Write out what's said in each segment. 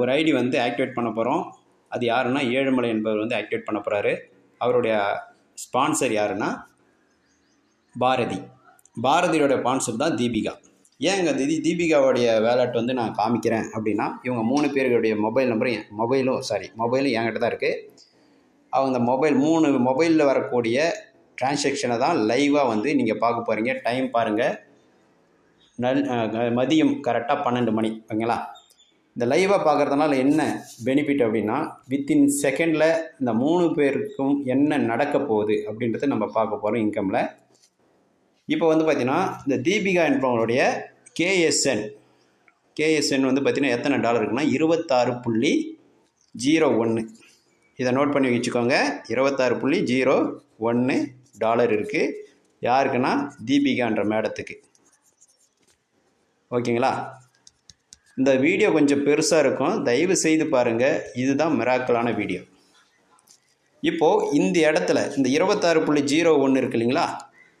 ஒரு ஐடி வந்து ஆக்டிவேட் பண்ண போகிறோம் அது யாருன்னா ஏழுமலை என்பவர் வந்து ஆக்டிவேட் பண்ண போகிறாரு அவருடைய ஸ்பான்சர் யாருன்னா பாரதி. பாரதியோட ஸ்பான்சர் தான் தீபிகா. ஏங்க தீதி தீபிகாவுடைய வேலட் வந்து நான் காமிக்கிறேன் அப்படின்னா இவங்க மூணு பேருடைய மொபைல் நம்பரும் என் மொபைலும் சாரி மொபைலும் என்கிட்ட தான் இருக்குது அவங்க மொபைல் மூணு மொபைலில் வரக்கூடிய டிரான்சாக்ஷனை தான் லைவாக வந்து நீங்கள் பார்க்க போகிறீங்க டைம் பாருங்கள் நல் மதியம் கரெக்டாக பன்னெண்டு மணி ஓகேங்களா? இந்த லைவாக பார்க்குறதுனால என்ன பெனிஃபிட் அப்படின்னா வித்தின் செகண்டில் இந்த மூணு பேருக்கும் என்ன நடக்க போகுது அப்படின்றத நம்ம பார்க்க போகிறோம் இன்கமில் இப்போ வந்து பார்த்திங்கன்னா இந்த தீபிகா என்பவங்களுடைய கேஎஸ்என் கேஎஸ்என் வந்து பார்த்திங்கன்னா எத்தனை டாலர் இருக்குன்னா இருபத்தாறு புள்ளி ஜீரோ ஒன்று இதை நோட் பண்ணி வச்சுக்கோங்க. இருபத்தாறு புள்ளி ஜீரோ ஒன்று டாலர் இருக்குது யாருக்குன்னா தீபிகான்ற மேடத்துக்கு ஓகேங்களா இந்த வீடியோ கொஞ்சம் பெருசாக இருக்கும். தயவு செய்து பாருங்கள் இதுதான் மிராக்கலான வீடியோ. இப்போது இந்த இடத்துல இந்த இருபத்தாறு புள்ளி ஜீரோ ஒன்று இருக்கு இல்லைங்களா?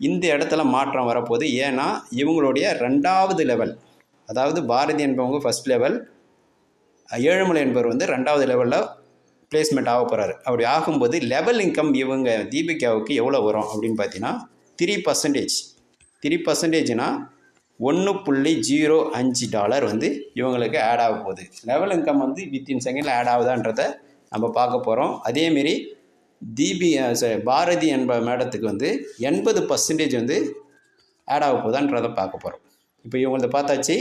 இந்த இடத்துல மாற்றம் வரப்போகுது. ஏன்னா இவங்களுடைய ரெண்டாவது லெவல் அதாவது பாரதி என்பவங்க ஃபர்ஸ்ட் லெவல் ஏழுமலை என்பவர் வந்து ரெண்டாவது லெவலில் பிளேஸ்மெண்ட் ஆக போகிறாரு அப்படி ஆகும்போது லெவல் இன்கம் இவங்க தீபிகாவுக்கு எவ்வளோ வரும் அப்படின்னு பார்த்தீங்கன்னா த்ரீ பர்சன்டேஜ் த்ரீ பர்சன்டேஜ்னால் ஒன்று புள்ளி ஜீரோ அஞ்சு டாலர் வந்து இவங்களுக்கு ஆட் ஆக போகுது. லெவல் இன்கம் வந்து வித்தின் செகண்டில் ஆட் ஆகுதான்றதை நம்ம பார்க்க போகிறோம் அதேமாரி தீபி பாரதி என்ப மேடத்துக்கு வந்து எண்பது பர்சன்டேஜ் வந்து ஆட் ஆக போகுதான்றதை பார்க்க போகிறோம் இப்போ இவங்களது பார்த்தாச்சு.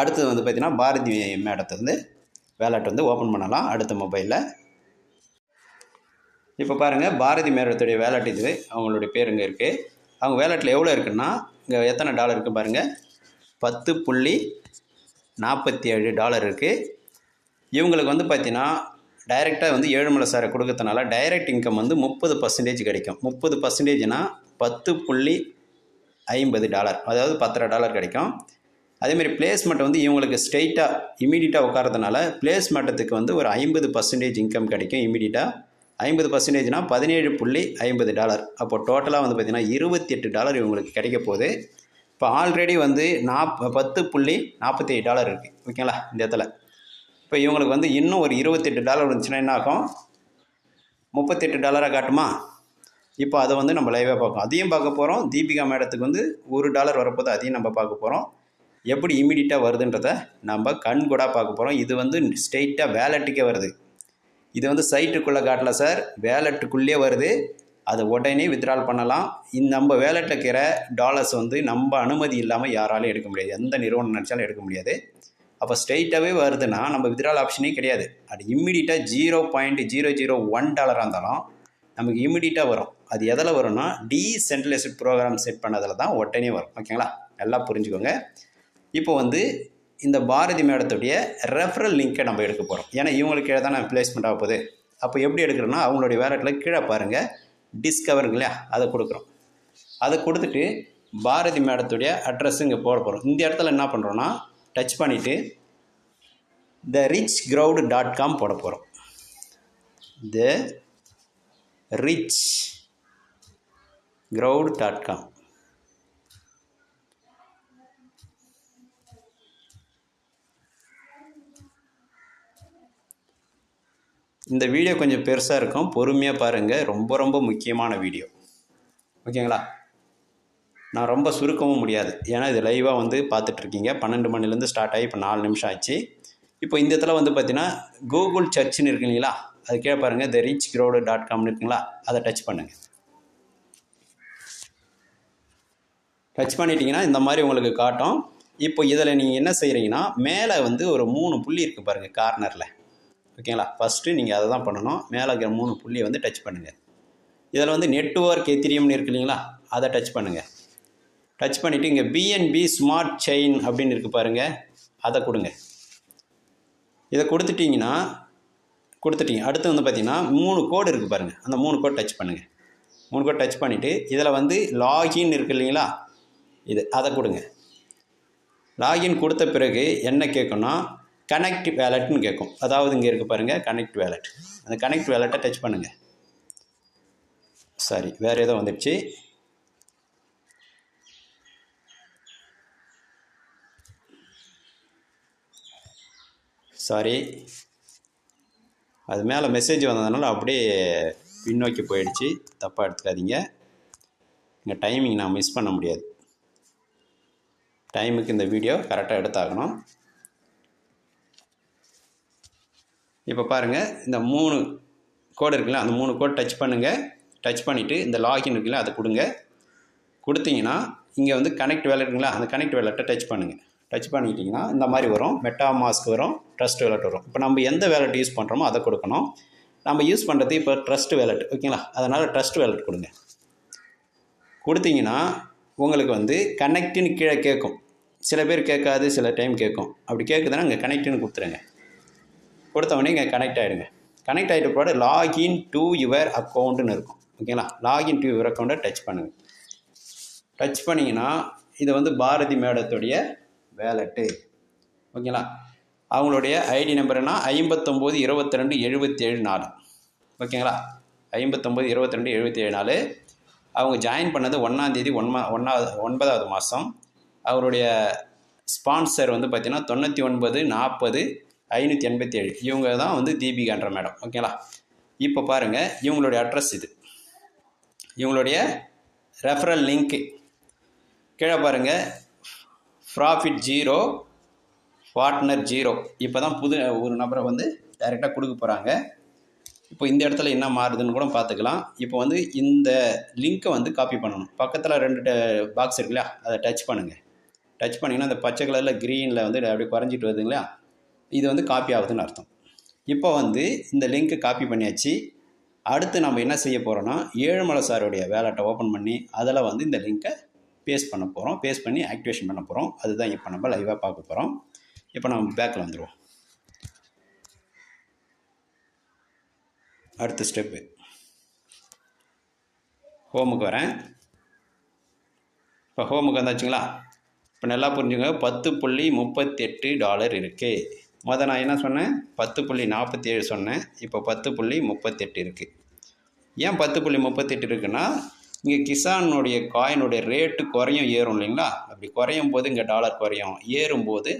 அடுத்தது வந்து பார்த்திங்கன்னா பாரதி மேடத்தை வந்து வேலட் வந்து ஓப்பன் பண்ணலாம். அடுத்த மொபைலில் இப்போ பாருங்கள் பாரதி மேடத்துடைய வேலட் இது அவங்களுடைய பேர் இங்கே இருக்குது அவங்க வேலட்டில் எவ்வளோ இருக்குன்னா இங்கே எத்தனை டாலர் இருக்குது பாருங்கள் பத்து புள்ளி நாற்பத்தி ஏழு டாலர் இருக்குது இவங்களுக்கு வந்து பார்த்தீங்கன்னா டைரெக்டாக வந்து ஏழுமலை சாரை கொடுக்கறதுனால டைரக்ட் இன்கம் வந்து முப்பது பர்சன்டேஜ் கிடைக்கும். முப்பது பர்சன்டேஜ்னால் பத்து புள்ளி ஐம்பது டாலர். அதாவது பத்தரை டாலர் கிடைக்கும். அதேமாதிரி பிளேஸ்மெண்ட் வந்து இவங்களுக்கு ஸ்ட்ரெயிட்டாக இமீடியட்டாக உட்காரதுனால பிளேஸ்மெண்ட்டத்துக்கு வந்து ஒரு ஐம்பது பர்சன்டேஜ் இன்கம் கிடைக்கும் இமீடியட்டாக ஐம்பது பர்சன்டேஜ்னா பதினேழு புள்ளி ஐம்பது டாலர். அப்போ டோட்டலாக வந்து பார்த்திங்கன்னா இருபத்தி எட்டு டாலர் இவங்களுக்கு கிடைக்க போகுது. இப்போ ஆல்ரெடி வந்து நாப் பத்து புள்ளி நாற்பத்தி ஏழு டாலர் இருக்குது ஓகேங்களா? இந்த இடத்துல. இப்போ இவங்களுக்கு வந்து இன்னும் ஒரு இருபத்தெட்டு டாலர் இருந்துச்சுன்னா என்ன ஆகும்? முப்பத்தெட்டு டாலராக காட்டுமா? இப்போ அதை வந்து நம்ம லைவாக பார்க்கணும் அதையும் பார்க்க போகிறோம் தீபிகா மேடத்துக்கு வந்து ஒரு டாலர் வரப்போது அதையும் நம்ம பார்க்க போகிறோம் எப்படி இமீடியட்டாக வருதுன்றத நம்ம கண் கூட பார்க்க போகிறோம் இது வந்து ஸ்ட்ரெயிட்டாக வேலட்டுக்கே வருது. இது வந்து சைட்டுக்குள்ளே காட்டல சார். வேலெட்டுக்குள்ளே வருது. அதை உடனே வித்ட்ரால் பண்ணலாம். இந்த நம்ம வேலெட்டில் இருக்கிற டாலர்ஸ் வந்து நம்ம அனுமதி இல்லாமல் யாராலையும் எடுக்க முடியாது. எந்த நிறுவனம் நினச்சாலும் எடுக்க முடியாது. அப்போ ஸ்ட்ரெயிட்டாகவே வருதுன்னா நம்ம வித்ட்ரால் ஆப்ஷனே கிடையாது. அது இம்மிடியட்டாக zero point zero zero one டாலராக இருந்தாலும் நமக்கு இம்மிடியட்டாக வரும். அது எதில் வரும்னா டீசென்ட்ரலைஸ்ட் ப்ரோக்ராம் செட் பண்ணதில் தான் உடனே வரும். ஓகேங்களா? எல்லாம் புரிஞ்சுக்கோங்க. இப்போ வந்து இந்த பாரதி மேடத்துடைய ரெஃபரல் லிங்க்கை நம்ம எடுக்க போகிறோம் ஏன்னா இவங்களுக்கு கீழே தான் பிளேஸ்மெண்ட் ஆக போகுது. அப்போ எப்படி எடுக்கிறோன்னா அவங்களுடைய வேலட்டில் கீழே பாருங்கள் டிஸ்கவருங்க இல்லையா? அதை கொடுக்குறோம். அதை கொடுத்துட்டு பாரதி மேடத்துடைய அட்ரஸ் இங்கே போட போகிறோம் இந்த இடத்துல என்ன பண்ணுறோன்னா டச் பண்ணிவிட்டு the rich crowd dot com போட போகிறோம் the rich crowd dot com இந்த வீடியோ கொஞ்சம் பெருசாக இருக்கும். பொறுமையாக பாருங்கள் ரொம்ப ரொம்ப முக்கியமான வீடியோ ஓகேங்களா? நான் ரொம்ப சுருக்கவும் முடியாது. ஏன்னா இது லைவாக வந்து பார்த்துட்ருக்கீங்க. பன்னெண்டு மணிலேருந்து ஸ்டார்ட் ஆகி இப்போ நாலு நிமிஷம் ஆச்சு. இப்போ இந்த இடத்துல வந்து பார்த்தீங்கன்னா கூகுள் சர்ச்னு இருக்கு இல்லைங்களா? அது கீழே பாருங்கள் த ரீச் க்ரௌடு டாட் காம்னு இருக்குங்களா? அதை டச் பண்ணுங்கள் டச் பண்ணிட்டீங்கன்னா இந்த மாதிரி உங்களுக்கு காட்டும். இப்போ இதில் நீங்கள் என்ன செய்கிறீங்கன்னா மேலே வந்து ஒரு மூணு புள்ளி இருக்குது பாருங்கள் கார்னரில் ஓகேங்களா ஃபஸ்ட்டு நீங்கள் அதை தான் பண்ணணும். மேலே இருக்கிற மூணு புள்ளியை வந்து டச் பண்ணுங்கள் இதில் வந்து நெட்ஒர்க் எத்திரியம்னு இருக்கு இல்லைங்களா? அதை டச் பண்ணுங்கள் டச் பண்ணிவிட்டு இங்கே பிஎன்பி ஸ்மார்ட் செயின் அப்படின்னு இருக்குது பாருங்கள் அதை கொடுங்க. இதை கொடுத்துட்டிங்கன்னா கொடுத்துட்டீங்க. அடுத்து வந்து பார்த்திங்கன்னா மூணு கோடு இருக்குது பாருங்கள் அந்த மூணு கோட் டச் பண்ணுங்கள் மூணு கோட் டச் பண்ணிவிட்டு இதில் வந்து லாகின் இருக்குது இல்லைங்களா? இது அதை கொடுங்க. லாகின் கொடுத்த பிறகு என்ன கேட்கும்னா கனெக்ட் வேலட்னு கேட்கும் அதாவது இங்கே இருக்குது பாருங்கள் கனெக்ட் வேலட் அந்த கனெக்ட் வேலட்டை டச் பண்ணுங்கள் சாரி வேறு ஏதோ வந்துடுச்சு. சாரி அது மேலே மெசேஜ் வந்ததுனால அப்படியே பின்னோக்கி போயிடுச்சு. தப்பாக எடுத்துக்காதீங்க. இங்கே டைமிங் நான் மிஸ் பண்ண முடியாது. டைமுக்கு இந்த வீடியோ கரெக்டாக எடுத்தாகணும். இப்போ பாருங்கள் இந்த மூணு கோடு இருக்குல்ல அந்த மூணு கோட் டச் பண்ணுங்கள் டச் பண்ணிவிட்டு இந்த லாகின் இருக்குல்ல அதை கொடுங்க. கொடுத்தீங்கன்னா இங்கே வந்து கனெக்ட் வேலை இருக்குங்களா அந்த கனெக்ட் வேலெட்டை டச் பண்ணுங்கள் டச் பண்ணிக்கிட்டிங்கன்னா இந்த மாதிரி வரும். மெட்டா மாஸ்க் வரும் ட்ரஸ்ட் வேலட் வரும். இப்போ நம்ம எந்த வேலட் யூஸ் பண்ணுறோமோ அதை கொடுக்கணும். நம்ம யூஸ் பண்ணுறது இப்போ ட்ரஸ்ட் வேலட் ஓகேங்களா அதனால் ட்ரஸ்ட் வேலட் கொடுங்க. கொடுத்தீங்கன்னா உங்களுக்கு வந்து கனெக்டின்னு கீழே கேட்கும். சில பேர் கேட்காது சில டைம் கேட்கும். அப்படி கேட்குதுன்னா இங்கே கனெக்டின்னு கொடுத்துருங்க. கொடுத்தவொடனே இங்கே கனெக்ட் ஆகிடுங்க கனெக்ட் ஆகிட்ட பிறகு லாகின் டு யுவர் அக்கௌண்ட்டுன்னு இருக்கும். ஓகேங்களா லாகின் டு யுவர் அக்கௌண்ட்டை டச் பண்ணுங்கள் டச் பண்ணிங்கன்னா இது வந்து பாரதி மேடத்துடைய வேலெட்டு ஓகேங்களா அவங்களுடைய ஐடி நம்பர்னா ஐம்பத்தொம்போது இருபத்தி ரெண்டு எழுபத்தி ஏழு நாலு. ஓகேங்களா ஐம்பத்தொம்போது இருபத்தி ரெண்டு எழுபத்தி ஏழு நாலு. அவங்க ஜாயின் பண்ணது ஒன்றாந்தேதி ஒன்மா ஒன்றாவது ஒன்பதாவது மாதம் அவருடைய ஸ்பான்சர் வந்து பார்த்திங்கன்னா தொண்ணூற்றி ஒன்பது நாற்பது ஐநூற்றி எண்பத்தி ஏழு. இவங்க தான் வந்து தீபிகான்ற மேடம். ஓகேங்களா இப்போ பாருங்கள் இவங்களுடைய அட்ரஸ் இது. இவங்களுடைய ரெஃபரல் லிங்க்கு கீழே பாருங்கள் ப்ராஃபிட் ஜீரோ பார்ட்னர் ஜீரோ இப்போ தான் புது ஒரு நபரை வந்து டைரெக்டாக கொடுக்க போகிறாங்க இப்போ இந்த இடத்துல என்ன மாறுதுன்னு கூட பார்த்துக்கலாம். இப்போ வந்து இந்த லிங்க்கை வந்து காப்பி பண்ணணும். பக்கத்தில் ரெண்டு பாக்ஸ் இருக்கு இல்லையா? அதை டச் பண்ணுங்கள் டச் பண்ணிங்கன்னா அந்த பச்சை கலரில் க்ரீனில் வந்து அப்படியே குறைஞ்சிட்டு வருதுங்களா? இது வந்து காப்பி ஆகுதுன்னு அர்த்தம். இப்போ வந்து இந்த லிங்க்கை காப்பி பண்ணியாச்சு. அடுத்து நம்ம என்ன செய்ய போகிறோன்னா ஏழுமலை சாருடைய வேலட்டை ஓப்பன் பண்ணி அதில் வந்து இந்த லிங்க்கை பேஸ்ட் பண்ண போகிறோம் பேஸ்ட் பண்ணி ஆக்டிவேஷன் பண்ண போகிறோம் அதுதான் இப்போ நம்ம லைவாக பார்க்க போகிறோம் இப்போ நம்ம பேக்கில் வந்துடுவோம் அடுத்த ஸ்டெப்பு ஹோமுக்கு வரேன். இப்போ ஹோமுக்கு வந்தாச்சுங்களா? இப்போ நல்லா புரிஞ்சுங்க பத்து புள்ளி முப்பத்தெட்டு டாலர் இருக்குது மொதல் நான் என்ன சொன்னேன்? பத்து புள்ளி நாற்பத்தி ஏழு சொன்னேன். இப்போ பத்து புள்ளி முப்பத்தெட்டு இருக்குது ஏன் பத்து புள்ளி முப்பத்தெட்டு இருக்குன்னா இங்கே கிசானுடைய காயினுடைய ரேட்டு குறையும் ஏறும் இல்லைங்களா? அப்படி குறையும் போது இங்கே டாலர் குறையும். ஏறும்போது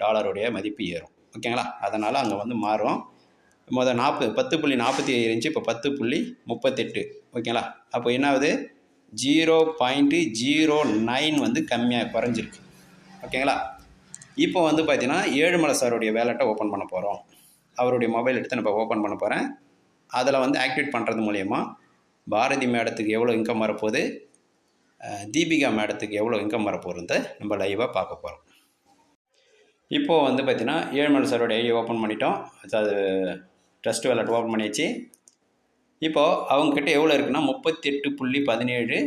டாலருடைய மதிப்பு ஏறும். ஓகேங்களா அதனால் அங்கே வந்து மாறும். மொதல் நாற்பது பத்து புள்ளி நாற்பத்தி ஏழு இருந்துச்சு இப்போ பத்து புள்ளி முப்பத்தெட்டு. ஓகேங்களா அப்போ என்ன ஆகுது ஜீரோ பாயிண்ட்டு ஜீரோ நைன் வந்து கம்மியாக குறைஞ்சிருக்கு. ஓகேங்களா இப்போ வந்து பார்த்தீங்கன்னா ஏழுமலை சாருடைய வேலெட்டை ஓப்பன் பண்ண போகிறோம் அவருடைய மொபைல் எடுத்து நம்ம ஓப்பன் பண்ண போகிறேன் அதில் வந்து ஆக்டிவேட் பண்ணுறது மூலயமா பாரதி மேடத்துக்கு எவ்வளோ இன்கம் வரப்போகுது? தீபிகா மேடத்துக்கு எவ்வளோ இன்கம் வரப்போகிறது நம்ம லைவாக பார்க்க போகிறோம் இப்போது வந்து பார்த்திங்கன்னா ஏழுமலை சாரோட ஐடி ஓப்பன் பண்ணிட்டோம். அது ட்ரஸ்ட் வேலெட் ஓப்பன் பண்ணியாச்சு. இப்போது அவங்கக்கிட்ட எவ்வளோ இருக்குன்னா முப்பத்தெட்டு புள்ளி பதினேழு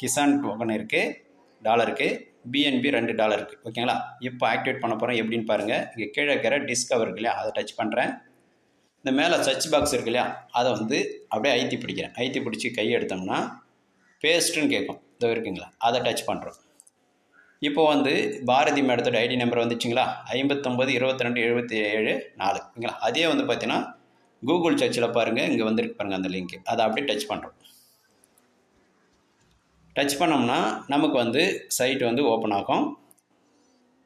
கிசான் டோக்கன் இருக்குது டாலருக்கு பிஎன்பி ரெண்டு டாலர் இருக்குது ஓகேங்களா இப்போ ஆக்டிவேட் பண்ண போகிறோம் எப்படின்னு பாருங்கள் இங்கே கீழே இருக்கிற டிஸ்கவர் இருக்கு இல்லையா? அதை டச் பண்ணுறேன் இந்த மேலே சர்ச் பாக்ஸ் இருக்கு இல்லையா? அதை வந்து அப்படியே ஐத்தி பிடிக்கிறேன். ஐத்தி பிடிச்சி கை எடுத்தோம்னா பேஸ்ட்டுன்னு கேட்கும். இதோ இருக்குங்களா? அதை டச் பண்ணுறோம் இப்போ வந்து பாரதி மேடத்தோட ஐடி நம்பர் வந்துச்சுங்களா? ஐம்பத்தொம்பது இருபத்தி ரெண்டு எழுபத்தி ஏழு நாலுங்களா அதே வந்து பார்த்தீங்கன்னா கூகுள் சர்ச்சில் பாருங்கள் இங்கே வந்துருக்கு பாருங்கள் அந்த லிங்க் அதை அப்படியே டச் பண்ணுறோம் டச் பண்ணோம்னா நமக்கு வந்து சைட் வந்து ஓப்பன் ஆகும்.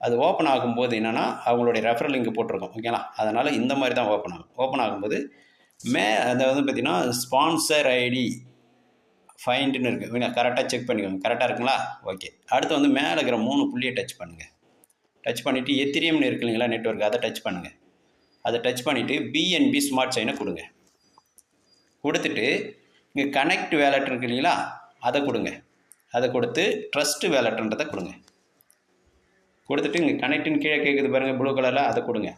அது ஓப்பன் ஆகும்போது என்னென்னா அவங்களுடைய ரெஃபரல் லிங்க் போட்டிருக்கோம் ஓகேங்களா அதனால் இந்த மாதிரி தான் ஓப்பன் ஆகும். ஓப்பன் ஆகும்போது மே அதை வந்து பார்த்திங்கன்னா ஸ்பான்சர் ஐடி ஃபைண்டுன்னு இருக்குது ஓகேங்களா கரெக்டாக செக் பண்ணிக்கோங்க. கரெக்டாக இருக்குங்களா? ஓகே அடுத்து வந்து மேலே இருக்கிற மூணு புள்ளியை டச் பண்ணுங்கள் டச் பண்ணிவிட்டு எத்திரியம்னு இருக்கு இல்லைங்களா நெட்ஒர்க் அதை டச் பண்ணுங்கள் அதை டச் பண்ணிவிட்டு பிஎன்பி ஸ்மார்ட் சைனை கொடுங்க. கொடுத்துட்டு இங்கே கனெக்ட் வேலட் இருக்கு இல்லைங்களா அதை கொடுங்க. அதை கொடுத்து ட்ரஸ்ட்டு வேலட்ன்றதை கொடுங்க. கொடுத்துட்டு இங்கே கனெக்டின் கீழே கேட்குது பாருங்கள் ப்ளூ கலரில் அதை கொடுங்க.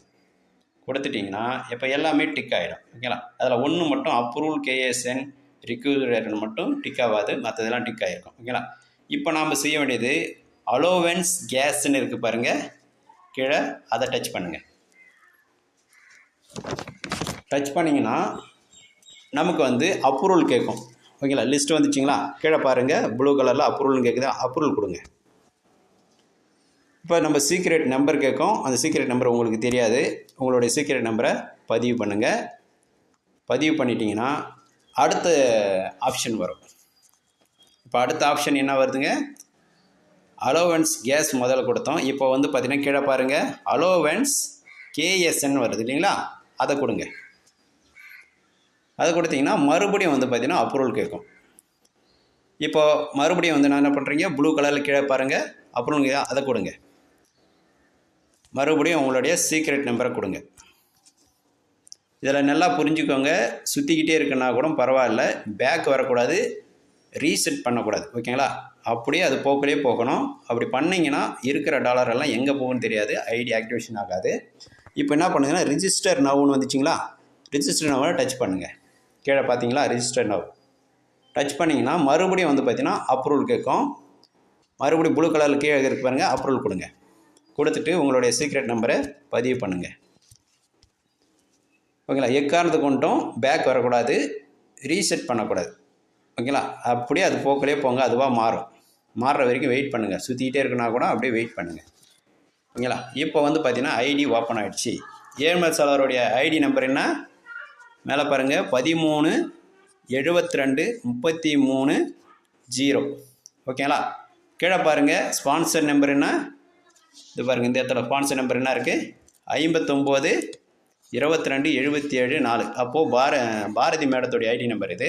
கொடுத்துட்டிங்கன்னா இப்போ எல்லாமே டிக் ஆகிடும் ஓகேங்களா அதில் ஒன்று மட்டும் அப்ரூவல் கேஎஸ்என் ரிக்யூரேட்னு மட்டும் டிக் ஆகாது மற்றதெல்லாம் டிக் ஆகிருக்கும் ஓகேங்களா இப்போ நாம் செய்ய வேண்டியது அலோவன்ஸ் கேஸ்ன்னு இருக்குது பாருங்கள் கீழே அதை டச் பண்ணுங்கள் டச் பண்ணிங்கன்னா நமக்கு வந்து அப்ரூவல் கேட்கும். ஓகேங்களா? லிஸ்ட் வந்துச்சிங்களா? கீழே பாருங்கள் ப்ளூ கலரில் அப்ரூவல்னு கேட்குது அப்ரூவல் கொடுங்க. இப்போ நம்ம சீக்ரெட் நம்பர் கேட்கும். அந்த சீக்ரெட் நம்பர் உங்களுக்கு தெரியாது. உங்களுடைய சீக்ரெட் நம்பரை பதிவு பண்ணுங்கள் பதிவு பண்ணிட்டீங்கன்னா அடுத்த ஆப்ஷன் வரும். இப்போ அடுத்த ஆப்ஷன் என்ன வருதுங்க? அலோவன்ஸ் கேஸ் முதல்ல கொடுத்தோம். இப்போ வந்து பார்த்தீங்கன்னா கீழே பாருங்கள் அலோவன்ஸ் கேஎஸ்என் வருது இல்லைங்களா? அதை கொடுங்க. அதை கொடுத்தீங்கன்னா மறுபடியும் வந்து பார்த்தீங்கன்னா அப்ரூவல் கேட்கும். இப்போ மறுபடியும் வந்து நான் என்ன பண்ணுறீங்க ப்ளூ கலரில் கீழே பாருங்கள் அப்ரூவல் அதை கொடுங்க. மறுபடியும் உங்களுடைய சீக்ரெட் நம்பரை கொடுங்க. இதில் நல்லா புரிஞ்சுக்கோங்க. சுற்றிக்கிட்டே இருக்குன்னா கூட பரவாயில்ல. பேக் வரக்கூடாது. ரீசெட் பண்ணக்கூடாது. ஓகேங்களா? அப்படியே அது போக்கிலே போகணும். அப்படி பண்ணிங்கன்னா இருக்கிற டாலர் எல்லாம் எங்கே போகும்னு தெரியாது. ஐடி ஆக்டிவேஷன் ஆகாது. இப்போ என்ன பண்ணுங்கன்னா ரிஜிஸ்டர் நவுன்னு வந்துச்சிங்களா? ரிஜிஸ்டர் நவுனை டச் பண்ணுங்கள் கீழே பார்த்தீங்களா? ரிஜிஸ்டர் நவ் டச் பண்ணிங்கன்னா மறுபடியும் வந்து பார்த்தீங்கன்னா அப்ரூவல் கேட்கும். மறுபடியும் ப்ளூ கலரில் கீழே இருக்கு பாருங்கள் அப்ரூவல் கொடுங்க. கொடுத்துட்டு உங்களுடைய சீக்ரெட் நம்பரை பதிவு பண்ணுங்கள் ஓகேங்களா? எக்காரணத்தை கொண்டும் பேக் வரக்கூடாது. ரீசெட் பண்ணக்கூடாது. ஓகேங்களா? அப்படியே அது போக்கிலே போங்க அதுவாக மாறும். மாறுற வரைக்கும் வெயிட் பண்ணுங்கள் சுற்றிக்கிட்டே இருக்குன்னா கூட அப்படியே வெயிட் பண்ணுங்கள் ஓகேங்களா? இப்போ வந்து பார்த்தீங்கன்னா ஐடி ஓப்பன் ஆகிடுச்சு ஏழ்மல் சாலருடைய ஐடி நம்பர் என்ன? மேலே பாருங்கள் பதிமூணு எழுபத்தி ரெண்டு முப்பத்தி மூணு ஜீரோ. ஓகேங்களா? கீழே பாருங்கள் ஸ்பான்சர் நம்பர் என்ன? இது பாருங்கள் இந்த இடத்துல ஸ்பான்சர் நம்பர் என்ன இருக்குது ஐம்பத்தொம்போது இருபத்தி ரெண்டு எழுபத்தி ஏழு நாலு. அப்போது பார பாரதி மேடத்துடைய ஐடி நம்பர் இது.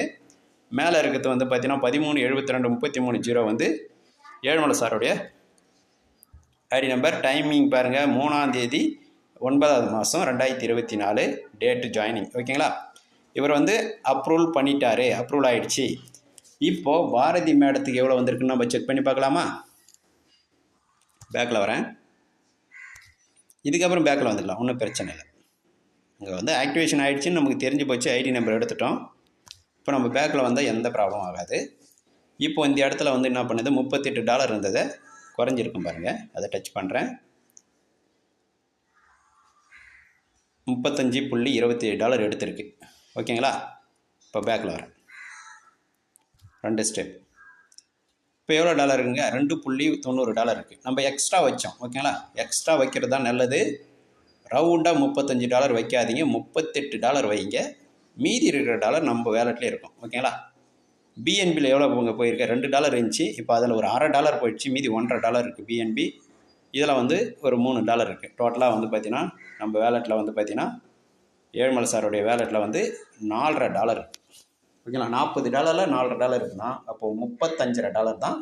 மேலே இருக்கிறது வந்து பார்த்தீங்கன்னா பதிமூணு எழுபத்தி ரெண்டு முப்பத்தி மூணு ஜீரோ வந்து ஏழுமலை சாருடைய ஐடி நம்பர் டைமிங் பாருங்கள் மூணாம் தேதி ஒன்பதாவது மாதம் ரெண்டாயிரத்தி இருபத்தி நாலு டேட்டு ஜாயினிங் ஓகேங்களா? இவர் வந்து அப்ரூவல் பண்ணிட்டாரு அப்ரூவல் ஆகிடுச்சி இப்போது பாரதி மேடத்துக்கு எவ்வளோ வந்திருக்குன்னு நம்ம செக் பண்ணி பார்க்கலாமா? பேக்கில் வரேன். இதுக்கப்புறம் பேக்கில் வந்துடலாம் ஒன்றும் பிரச்சனை இல்லை. இங்கே வந்து ஆக்டிவேஷன் ஆகிடுச்சின்னு நமக்கு தெரிஞ்சு போச்சு ஐடி நம்பர் எடுத்துட்டோம். இப்போ நம்ம பேக்கில் வந்தால் எந்த ப்ராப்ளம் ஆகாது. இப்போ இந்த இடத்துல வந்து என்ன பண்ணுது? முப்பத்தெட்டு டாலர் இருந்ததை. குறைஞ்சிருக்கும் பாருங்கள் அதை டச் பண்ணுறேன் முப்பத்தஞ்சு புள்ளி இருபத்தி ஏழு டாலர் எடுத்திருக்கு. ஓகேங்களா? இப்போ பேக்கில் வரேன். ரெண்டு ஸ்டெப் இப்போ எவ்வளோ டாலர் இருக்குங்க? ரெண்டு புள்ளி தொண்ணூறு டாலர் இருக்குது நம்ம எக்ஸ்ட்ரா வச்சோம். ஓகேங்களா? எக்ஸ்ட்ரா வைக்கிறது தான் நல்லது. ரவுண்டாக முப்பத்தஞ்சு டாலர் வைக்காதீங்க. முப்பத்தெட்டு டாலர் வைங்க. மீதி இருக்கிற டாலர் நம்ம வேலட்லேயே இருக்கும். ஓகேங்களா? பிஎன்பியில் எவ்வளோ உங்க போயிருக்க. ரெண்டு டாலர் இருந்துச்சு. இப்போ அதில் ஒரு அரை டாலர் போயிடுச்சு. மீதி ஒன்றரை டாலர் இருக்குது பிஎன்பி இதில் வந்து ஒரு மூணு டாலர் இருக்குது டோட்டலாக வந்து பார்த்திங்கன்னா நம்ம வேலெட்டில் வந்து பார்த்திங்கன்னா ஏழுமலை சாருடைய வேலெட்டில் வந்து நாலரை டாலர். ஓகேங்களா? நாற்பது டாலரில் நாலரை டாலர் இருக்குன்னா அப்போது முப்பத்தஞ்சரை டாலர் தான்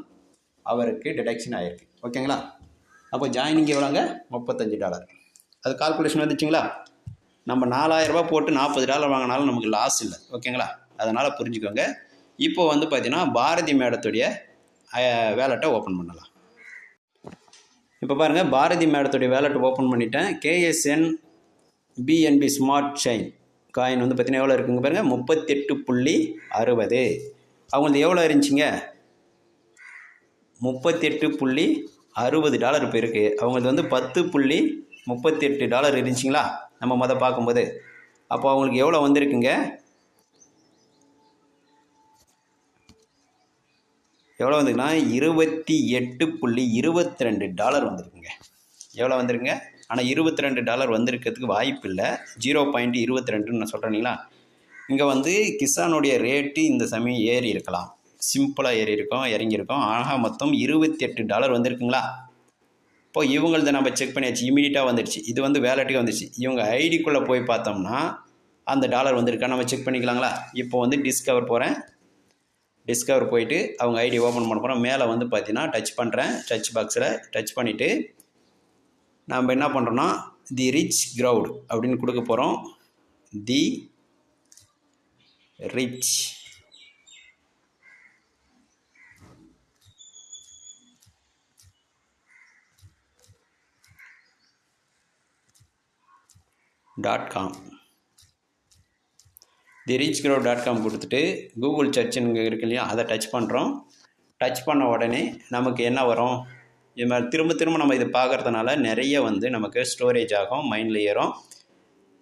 அவருக்கு டிடக்ஷன் ஆகிருக்கு ஓகேங்களா? அப்போ ஜாயினிங் எவ்வளோங்க? முப்பத்தஞ்சு டாலர். அது கால்குலேஷன் வந்துச்சுங்களா? நம்ம நாலாயிரரூபா போட்டு நாற்பது டாலர் வாங்கினாலும் நமக்கு லாஸ் இல்லை. ஓகேங்களா? அதனால் புரிஞ்சுக்கோங்க. இப்போ வந்து பார்த்தீங்கன்னா பாரதி மேடத்துடைய வேலெட்டை ஓப்பன் பண்ணலாம். இப்போ பாருங்கள் பாரதி மேடத்துடைய வேலெட் ஓப்பன் பண்ணிட்டேன். KSN BNB smart chain coin வந்து பார்த்தீங்கன்னா எவ்வளோ இருக்குங்க பாருங்கள் முப்பத்தெட்டு புள்ளி அறுபது. அவங்களது எவ்வளோ இருந்துச்சுங்க? முப்பத்தெட்டு புள்ளி அறுபது டாலர் இப்போ இருக்குது அவங்களது வந்து பத்து புள்ளி முப்பத்தெட்டு டாலர் இருந்துச்சுங்களா? நம்ம மொதல் பார்க்கும்போது. அப்போ அவங்களுக்கு எவ்வளோ வந்திருக்குங்க? எவ்வளோ வந்திருக்குன்னா? இருபத்தி எட்டு புள்ளி இருபத்தி ரெண்டு டாலர் வந்திருக்குங்க. எவ்வளோ வந்திருக்குங்க? ஆனால் இருபத்தி ரெண்டு டாலர் வந்திருக்கிறதுக்கு வாய்ப்பு இல்லை ஜீரோ பாயிண்ட் இருபத்தி ரெண்டுன்னு நான் சொல்கிறேங்களா இங்கே வந்து கிசானுடைய ரேட்டு இந்த சமயம் ஏறி இருக்கலாம். சிம்பிளாக ஏறி இருக்கோம் இறங்கியிருக்கோம் ஆக மொத்தம் இருபத்தி எட்டு டாலர் வந்திருக்குங்களா? இப்போ இவங்களது நம்ம செக் பண்ணியாச்சு. இமீடியட்டாக வந்துடுச்சு. இது வந்து வேலட்டுக்கு வந்துடுச்சு. இவங்க ஐடிக்குள்ளே போய் பார்த்தோம்னா அந்த டாலர் வந்திருக்கா? நம்ம செக் பண்ணிக்கலாங்களா? இப்போ வந்து டிஸ்கவர் போகிறேன் டிஸ்கவர் போயிட்டு அவங்க ஐடி ஓப்பன் பண்ண போகிறோம் மேலே வந்து பார்த்தீங்கன்னா டச் பண்ணுறேன் டச் பாக்ஸில் டச் பண்ணிவிட்டு நாம் என்ன பண்ணுறோன்னா தி ரிச் க்ரௌட் அப்படின்னு கொடுக்க போகிறோம் the rich dot com the reach grow dot com கொடுத்துட்டு கூகுள் சர்ச்சுங்க இருக்கு இல்லையா அதை டச் பண்ணுறோம் டச் பண்ண உடனே நமக்கு என்ன வரும்? இது மாதிரி திரும்ப திரும்ப நம்ம இது பார்க்குறதுனால நிறைய வந்து நமக்கு ஸ்டோரேஜ் ஆகும் மைண்டில் ஏறும்.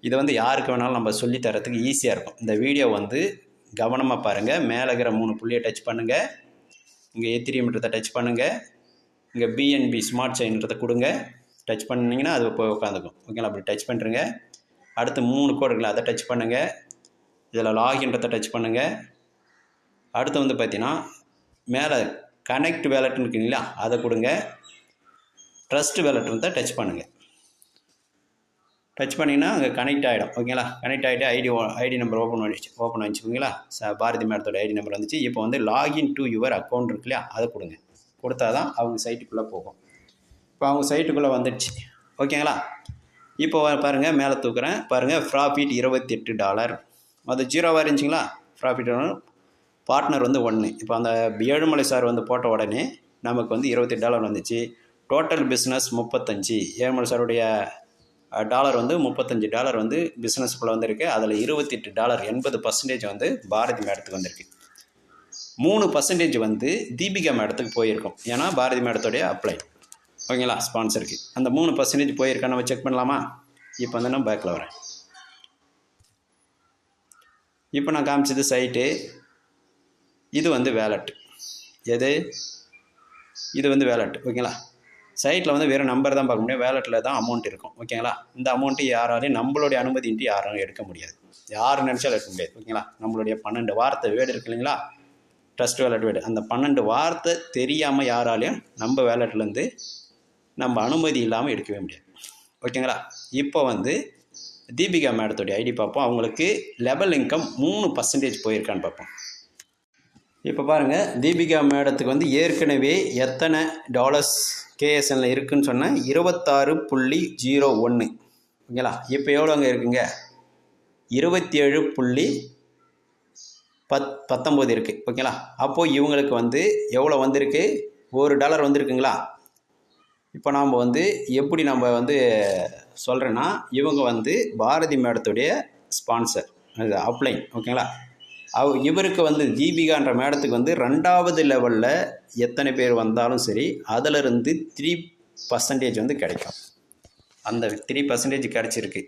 இதை வந்து யாருக்கு வேணாலும் நம்ம சொல்லித்தரத்துக்கு ஈஸியாக இருக்கும். இந்த வீடியோ வந்து கவனமாக பாருங்கள் மேலே இருக்கிற மூணு புள்ளியை டச் பண்ணுங்கள் இங்கே ஏத்திரியம்ன்றதை டச் பண்ணுங்கள் இங்கே பிஎன்பி ஸ்மார்ட் செயின்றதை கொடுங்க. டச் பண்ணிங்கன்னா அது போய் உட்காந்துக்கும். ஓகேங்களா அப்படி டச் பண்ணுறங்க அடுத்து மூணு கோடு இருக்குல்ல அதை டச் பண்ணுங்கள் இதில் லாகின்றதை டச் பண்ணுங்கள் அடுத்து வந்து பார்த்தீங்கன்னா மேலே கனெக்ட் வேலட்னு இருக்குங்களா அதை கொடுங்க. ட்ரஸ்ட் வேலட்ன்றதை டச் பண்ணுங்கள் டச் பண்ணிங்கன்னா அங்கே கனெக்ட் ஆகிடும் ஓகேங்களா கனெக்ட் ஆகிட்டு ஐடி ஐடி நம்பர் ஓப்பன் பண்ணிச்சு ஓப்பன் வச்சுக்கோங்களா ச பாரதி மேடத்தோட ஐடி நம்பர் வந்துச்சு. இப்போ வந்து லாகின் டு யுவர் அக்கௌண்ட் இருக்கு இல்லையா? அதை கொடுங்க. கொடுத்தா தான் அவங்க சைட்டுக்குள்ளே போகும். இப்போ அவங்க சைட்டுக்குள்ளே வந்துடுச்சு. ஓகேங்களா இப்போ பாருங்கள் மேலே தூக்குறேன். பாருங்கள் ப்ராஃபிட் இருபத்தெட்டு டாலர் அது ஜீரோவாக இருந்துச்சிங்களா? ப்ராஃபிட் பார்ட்னர் வந்து ஒன்று இப்போ அந்த ஏழுமலை சார் வந்து போட்ட உடனே நமக்கு வந்து இருபத்தெட்டு டாலர் வந்துச்சு. டோட்டல் பிஸ்னஸ் முப்பத்தஞ்சு. ஏமல் சாருடைய டாலர் வந்து முப்பத்தஞ்சு. டாலர் வந்து பிஸ்னஸ்க்குள்ளே வந்திருக்கு. அதில் இருபத்தெட்டு டாலர் எண்பது பர்சன்டேஜ் வந்து பாரதி மேடத்துக்கு வந்திருக்கு. மூணு பர்சன்டேஜ் வந்து தீபிகா மேடத்துக்கு போயிருக்கும். ஏன்னா பாரதி மேடத்தோடைய அப்ளை ஓகேங்களா? ஸ்பான்சருக்கு அந்த மூணு பர்சன்டேஜ் போயிருக்கா? நம்ம செக் பண்ணலாமா? இப்போ வந்து நான் பேக்கில் வரேன். இப்போ நான் காமிச்சது சைட்டு இது வந்து வேலட் எது? இது வந்து வேலட் ஓகேங்களா? சைட்டில் வந்து வெறும் நம்பர் தான் பார்க்க முடியும். வேலெட்டில் தான் அமௌண்ட் இருக்கும். ஓகேங்களா இந்த அமௌண்ட்டு யாராலையும் நம்மளுடைய அனுமதியின்றி யாரும் எடுக்க முடியாது. யார் நினச்சாலும் எடுக்க முடியாது. ஓகேங்களா நம்மளுடைய பன்னெண்டு வார்த்தை வேடு இருக்கு இல்லைங்களா? ட்ரஸ்ட் வேலட் வேடு அந்த பன்னெண்டு வார்த்தை தெரியாமல் யாராலையும் நம்ம வேலட்லேருந்து நம்ம அனுமதி இல்லாமல் எடுக்கவே முடியாது. ஓகேங்களா இப்போ வந்து தீபிகா மேடத்துடைய ஐடி பார்ப்போம். அவங்களுக்கு லெவல் இன்கம் மூணு பர்சன்டேஜ் போயிருக்கான்னு பார்ப்போம். இப்போ பாருங்கள் தீபிகா மேடத்துக்கு வந்து ஏற்கனவே எத்தனை டாலர்ஸ் கேஎஸ்என்ல இருக்குதுன்னு சொன்னால் இருபத்தாறு புள்ளி ஜீரோ ஒன்று ஓகேங்களா? இப்போ எவ்வளோ அங்கே இருக்குங்க? இருபத்தி ஏழு புள்ளி பத் பத்தொம்போது இருக்குது ஓகேங்களா? அப்போது இவங்களுக்கு வந்து எவ்வளோ வந்திருக்கு? ஒரு டாலர் வந்திருக்குங்களா? இப்போ நாம் வந்து எப்படி நம்ம வந்து சொல்கிறேன்னா இவங்க வந்து பாரதி மேடத்துடைய ஸ்பான்சர் அப்ளைன் ஓகேங்களா? அவ இவருக்கு வந்து தீபிகான்ற மேடத்துக்கு வந்து ரெண்டாவது லெவலில் எத்தனை பேர் வந்தாலும் சரி அதிலிருந்து த்ரீ பர்சன்டேஜ் வந்து கிடைக்கும். அந்த த்ரீ பர்சன்டேஜ் கிடச்சிருக்கு.